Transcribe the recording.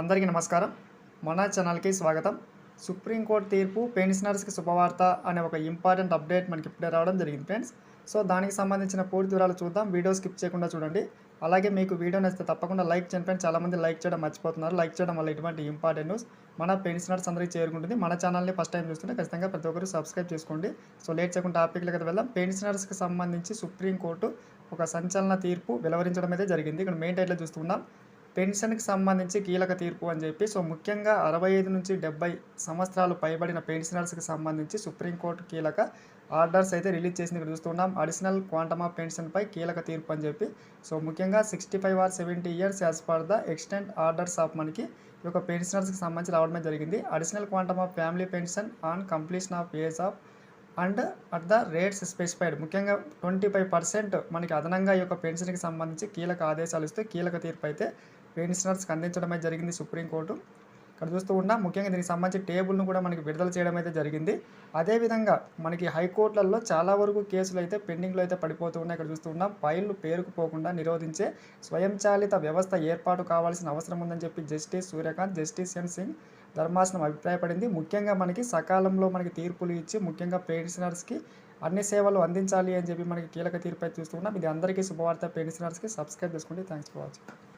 అందరికీ నమస్కారం. మన ఛానల్కి స్వాగతం. సుప్రీంకోర్టు తీర్పు పెన్షనర్స్కి శుభవార్త అనే ఒక ఇంపార్టెంట్ అప్డేట్ మనకి ఇప్పుడే రావడం జరిగింది ఫ్రెండ్స్. సో దానికి సంబంధించిన పూర్తి వివరాలు చూద్దాం. వీడియో స్కిప్ చేయకుండా చూడండి. అలాగే మీకు వీడియో నచ్చితే తప్పకుండా లైక్ చేయండి ఫ్రెండ్స్. చాలామంది లైక్ చేయడం మర్చిపోతున్నారు. లైక్ చేయడం వల్ల ఇటువంటి ఇంపార్టెంట్ న్యూస్ మన పెన్షనర్స్ అందరికీ చేరుకుంటుంది. మన ఛానల్ని ఫస్ట్ టైం చూస్తుంటే ఖచ్చితంగా ప్రతి ఒక్కరు సబ్స్క్రైబ్ చేసుకోండి. సో లేట్ చేయకుండా టాపిక్లకి అయితే వెళ్దాం. పెన్షనర్స్కి సంబంధించి సుప్రీంకోర్టు ఒక సంచలన తీర్పు వెలువరించడం అయితే జరిగింది. ఇక్కడ మెయిన్ టైట్లో చూస్తున్నాం పెన్షన్కి సంబంధించి కీలక తీర్పు అని చెప్పి సో ముఖ్యంగా అరవై ఐదు నుంచి డెబ్బై సంవత్సరాలు పైబడిన పెన్షనర్స్కి సంబంధించి సుప్రీంకోర్టు కీలక ఆర్డర్స్ అయితే రిలీజ్ చేసింది ఇక్కడ చూస్తున్నాం. అడిషనల్ క్వాంటమ్ ఆఫ్ పెన్షన్పై కీలక తీర్పు అని చెప్పి సో ముఖ్యంగా sixty five or seventy years as per the extent orders of మనకి ఈ యొక్క పెన్షనర్స్కి సంబంధించి రావడమే జరిగింది. Additional quantum of family pension on completion of age of and at the rates specified. ముఖ్యంగా ట్వంటీ ఫైవ్ పర్సెంట్ మనకి అదనంగా ఈ యొక్క పెన్షన్కి సంబంధించి కీలక ఆదేశాలు ఇస్తూ కీలక తీర్పు అయితే పెన్షనర్స్కి అందించడమే జరిగింది సుప్రీంకోర్టు. ఇక్కడ చూస్తూ ఉన్నాం. ముఖ్యంగా దీనికి సంబంధించి టేబుల్ను కూడా మనకి విడుదల చేయడం అయితే జరిగింది. అదేవిధంగా మనకి హైకోర్టులలో చాలా వరకు కేసులు అయితే పెండింగ్లో అయితే పడిపోతూ ఉన్నాయి. ఇక్కడ చూస్తూ ఉన్నాం. ఫైళ్ళు పేరుకుపోకుండా నిరోధించే స్వయంచాలిత వ్యవస్థ ఏర్పాటు కావాల్సిన అవసరం ఉందని చెప్పి justice Suryakant justice N Singh ధర్మాసనం అభిప్రాయపడింది. ముఖ్యంగా మనకి సకాలంలో మనకి తీర్పులు ఇచ్చి ముఖ్యంగా పెన్షనర్స్కి అన్ని సేవలు అందించాలి అని చెప్పి మనకి కీలక తీర్పు అయితే చూస్తున్నాం ఇది అందరికీ శుభవార్త. పెన్షనర్స్కి సబ్స్క్రైబ్ చేసుకోండి. Thanks for watching.